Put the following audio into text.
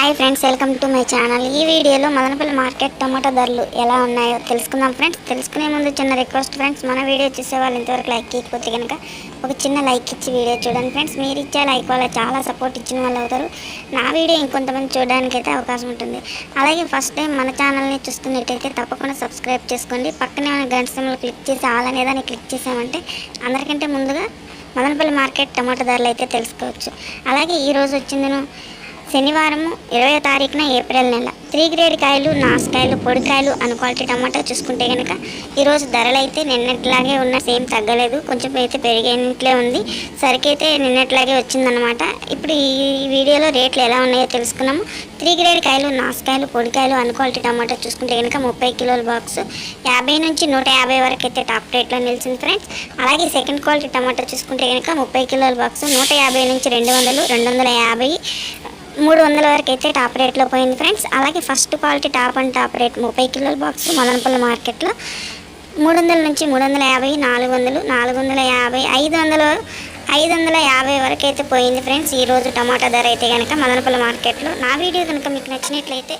Hi friends welcome to my channel. ఈ వీడియోలో Madanapalle market టమాటా ధరలు ఎలా ఉన్నాయో తెలుసుకుందాం ఫ్రెండ్స్. తెలుసుకునే ముందు చిన్న రిక్వెస్ట్ ఫ్రెండ్స్ మన వీడియో చూసే వాళ్ళు ఇంతవరకు లైక్ ఇవ్వకపోతే కనుక ఒక చిన్న లైక్ ఇచ్చి వీడియో చూడండి ఫ్రెండ్స్. మీరు ఇచ్చే లైక్ వల్ల చాలా సపోర్ట్ ఇచ్చిన వాళ్ళు అవుతారు. నా వీడియో ఇంకొంతమంది చూడడానికి అయితే అవకాశం ఉంటుంది. అలాగే ఫస్ట్ టైం మన ఛానల్ని చూస్తున్నట్టయితే తప్పకుండా సబ్స్క్రైబ్ చేసుకోండి. పక్కనే మన గంట క్లిక్ చేసి ఆల్ అనే క్లిక్ చేసామంటే అందరికంటే ముందుగా మదనపల్లి మార్కెట్ టమాటా ధరలు అయితే తెలుసుకోవచ్చు. అలాగే ఈరోజు వచ్చిందను శనివారం ఇరవై తారీఖున ఏప్రిల్ నెల. త్రీ గ్రేడ్ కాయలు నాసుకాయలు పొడికాయలు అను క్వాలిటీ టమాటా చూసుకుంటే కనుక ఈరోజు ధరలు అయితే నిన్నట్లాగే ఉన్న సేమ్ తగ్గలేదు. కొంచెం అయితే పెరిగినట్లే ఉంది. సరికైతే నిన్నట్లాగే వచ్చిందనమాట ఇప్పుడు ఈ వీడియోలో రేట్లు ఎలా ఉన్నాయో తెలుసుకున్నాము. త్రీ గ్రేడ్ కాయలు నాసుకాయలు పొడికాయలు అను క్వాలిటీ టమాటా చూసుకుంటే కనుక ముప్పై కిలోల బాక్స్. యాభై నుంచి నూట యాభై వరకు అయితే టాప్ రేట్లో నిలిచింది ఫ్రెండ్స్. అలాగే సెకండ్ క్వాలిటీ టమాటా చూసుకుంటే కనుక ముప్పై కిలోల బాక్స్ నూట యాభై నుంచి రెండు వందలు రెండు వందల యాభై మూడు వందల వరకు అయితే టాప్ రేట్లో పోయింది ఫ్రెండ్స్. అలాగే first quality top and top rate ముప్పై కిలోల బాక్స్ మదనపల్లి మార్కెట్లో మూడు వందల నుంచి మూడు వందల యాభై నాలుగు వందలు నాలుగు వందల యాభై ఐదు వందలు ఐదు వందల యాభై వరకు అయితే పోయింది ఫ్రెండ్స్. ఈరోజు టమాటా ధర అయితే కనుక మదనపల్లి మార్కెట్లో. నా వీడియో కనుక మీకు నచ్చినట్లయితే